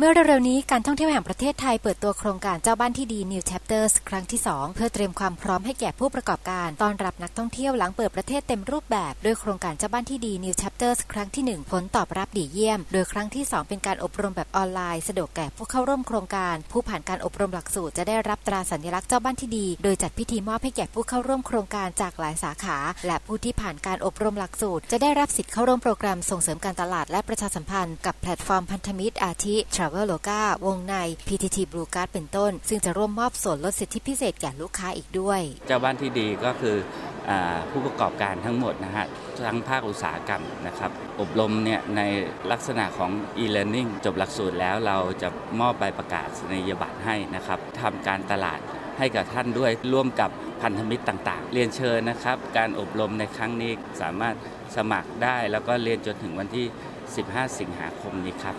เมื่อเร็วๆนี้การท่องเที่ยวแห่งประเทศไทยเปิดตัวโครงการเจ้าบ้านที่ดี New Chapters ครั้งที่ 2 เพื่อเตรียมความพร้อมให้แก่ผู้ประกอบการต้อนรับนักท่องเที่ยวหลังเปิดประเทศเต็มรูปแบบด้วยโครงการเจ้าบ้านที่ดี New Chapters ครั้งที่ 1 ผลตอบรับดีเยี่ยม โดยครั้งที่ 2 เป็นการอบรมแบบออนไลน์สะดวกแก่ผู้เข้าร่วมโครงการ ผู้ผ่านการอบรมหลักสูตรจะได้รับตราสัญลักษณ์เจ้าบ้านที่ดี โดยจัดพิธีมอบให้แก่ผู้เข้าร่วมโครงการจากหลายสาขา และผู้ที่ผ่านการอบรมหลักสูตร จะได้รับสิทธิ์เข้าร่วมโปรแกรมส่งเสริมการตลาดและประชาสัมพันธ์กับแพลตฟอร์มพันธมิตรอาทิ Traveloka วงใน PTT Blue Card เป็นต้น ซึ่งจะร่วมมอบส่วนลดสิทธิพิเศษแก่ลูกค้าอีกด้วย เจ้าบ้านที่ดีก็คืออผู้ประกอบการทั้งหมดนะฮะทั้งภาคอุตสาหกรรมนะครับ อบรมเนี่ยในลักษณะของ e-learning จบหลักสูตรแล้วเราจะมอบใบประกาศนียบัตรให้นะครับทำการตลาดให้กับท่านด้วยร่วมกับพันธมิตรต่าง ๆ เรียนเชิญนะครับ การอบรมในครั้งนี้สามารถสมัครได้ แล้วก็เรียนจนถึงวันที่ 15 สิงหาคมนี้ครับ